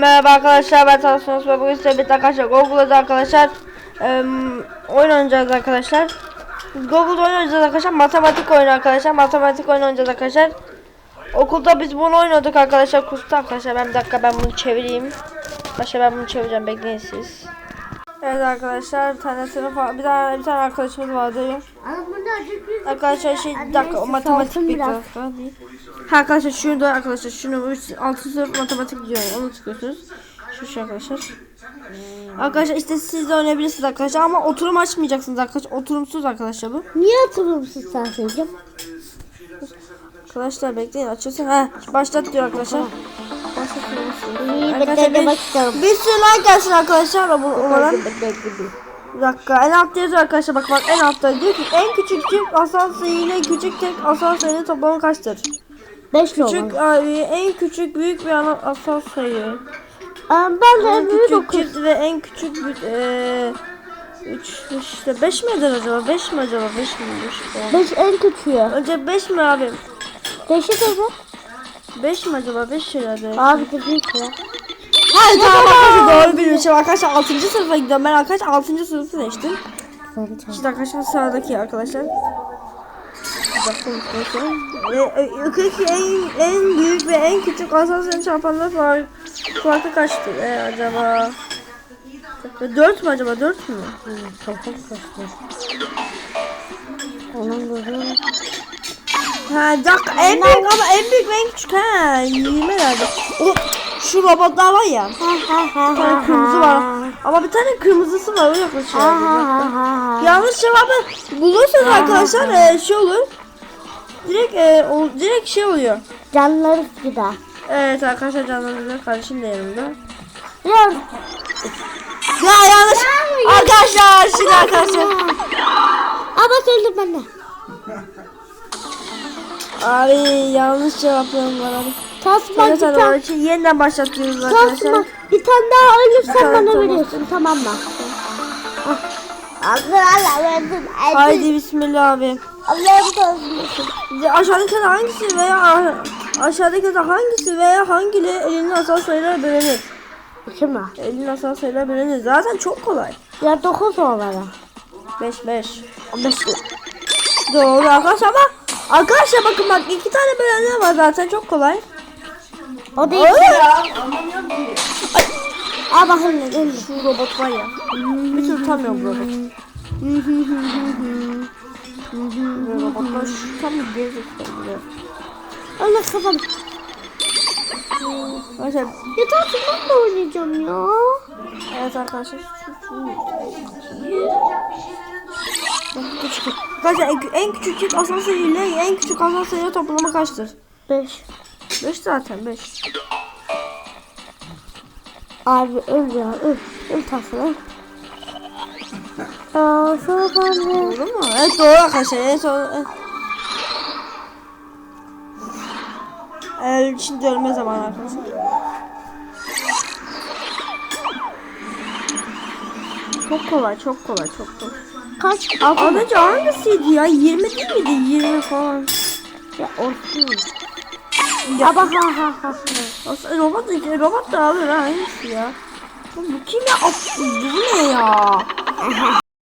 Merhaba arkadaşlar ben Tansu ve bugün size birlikte arkadaşlar Google'da arkadaşlar eee, oyun oynayacağız arkadaşlar. Google'da oyun oynayacağız arkadaşlar. Matematik oyunu arkadaşlar. Matematik oyunu oynayacağız arkadaşlar. Okulda biz bunu oynadık arkadaşlar. Kursta arkadaşlar. Ben bir dakika ben bunu çevireyim. Başka ben bunu çevireceğim. Bekleyin siz. Evet arkadaşlar bir tane sınıf. Bir tane bir tane arkadaşımız vardı. Arkadaşlar şey bir dakika o matematik bir dakika değil. Ha arkadaşlar şurada arkadaşlar şunu 3 6 sınıf matematik diyor. Onu tıklıyorsunuz. Şu şey arkadaşlar. Arkadaşlar işte siz de oynayabilirsiniz arkadaşlar ama oturum açmayacaksınız arkadaşlar. Oturumsuz arkadaşlar bu. Niye hatırlıyorsun sen sevgilim? Arkadaşlar bekleyin açılsın. Ha başlat diyor arkadaşlar. İyi Arkadaşlar bir, bir sürü like gelsin arkadaşlar. Bu umarım. Bir dakika en altta yazıyor arkadaşlar bak bak en altta diyor ki en küçük asal sayı ile küçük tek asal sayının toplamı kaçtır? 5 Küçük abi en küçük büyük bir asal sayı. Ben de En büyük okul. ve en küçük bir eee 3 işte 5 mi eder acaba? 5 mi acaba? 5 mi? 5 5 en küçüğü. Önce 5 mi abi? 5'i tabi. 5 mi acaba? 5 herhalde. Abi de büyük ya. Hayır tamam arkadaşlar doğru bilmişim arkadaşlar 6. sınıfa gidiyorum ben arkadaşlar 6. sınıfı seçtim. İşte arkadaşlar sıradaki arkadaşlar. Arkadaşlar. E, e, en, en büyük ve en küçük asansörün çarpanları fark, farkı kaçtır e, acaba? 4 mü acaba 4 mü? Kafam kaçtı. Onun gözü. Bir dakika en büyük ama en büyük en küçük ha 20 herhalde. O, şu robotlar var ya. Bir tane kırmızı var. Ama bir tane kırmızısı var o yaklaşıyor. Dakika. Yanlış cevabı bulursanız arkadaşlar e, şey olur. Direkt e, o, direkt şey oluyor. Canları gider. Evet arkadaşlar canlarınızda kardeşim de yanımda. Ya Ya yanlış. Arkadaşlar şimdi arkadaşlar. Aa bak öldüm ben de. Abi yanlış cevaplarım var abi. Tasma bir tane. için yeniden başlatıyoruz Tasma arkadaşlar. bir tane daha ölürsen bana tamam. veriyorsun tamam mı? Ah. Haydi bismillah abi. Allah'ım tanrısın. Aşağıdaki hangisi veya aşağıdaki hangisi veya hangileri elinin asal sayılara bölünür? İki mi? Elinin asal sayılara bölünür. Zaten çok kolay. Ya dokuz olmalı. 5 5. Beş. Doğru arkadaşlar ama arkadaşlar bakın bak iki tane bölenler var zaten çok kolay. O değil. Aa bakın öldüm. Şu robot var ya. Bir türlü tanımıyor bu robot. Robotlar şu tam bir gerizekalı. Allah kafam. Arkadaşlar Ya tatlım ben de oynayacağım ya. evet arkadaşlar. Arkadaşlar en, en küçük çift sayı ile en küçük sayı toplamı kaçtır? Beş. 5 zaten 5. Abi öl ya öl. Öl tatlım. Aa sonra. Doğru mu? Evet doğru arkadaşlar. En son... Evet şimdi ölme zamanı arkadaşlar. Çok kolay, çok kolay, çok kolay. Kaç? Az önce hangisiydi ya? 20 değil miydi? 20 falan. Ya olsun. Ya, bak ha ha ha. aslında robot, robot da alır ha. Hangisi ya? Bu kim ya? Bu ne ya?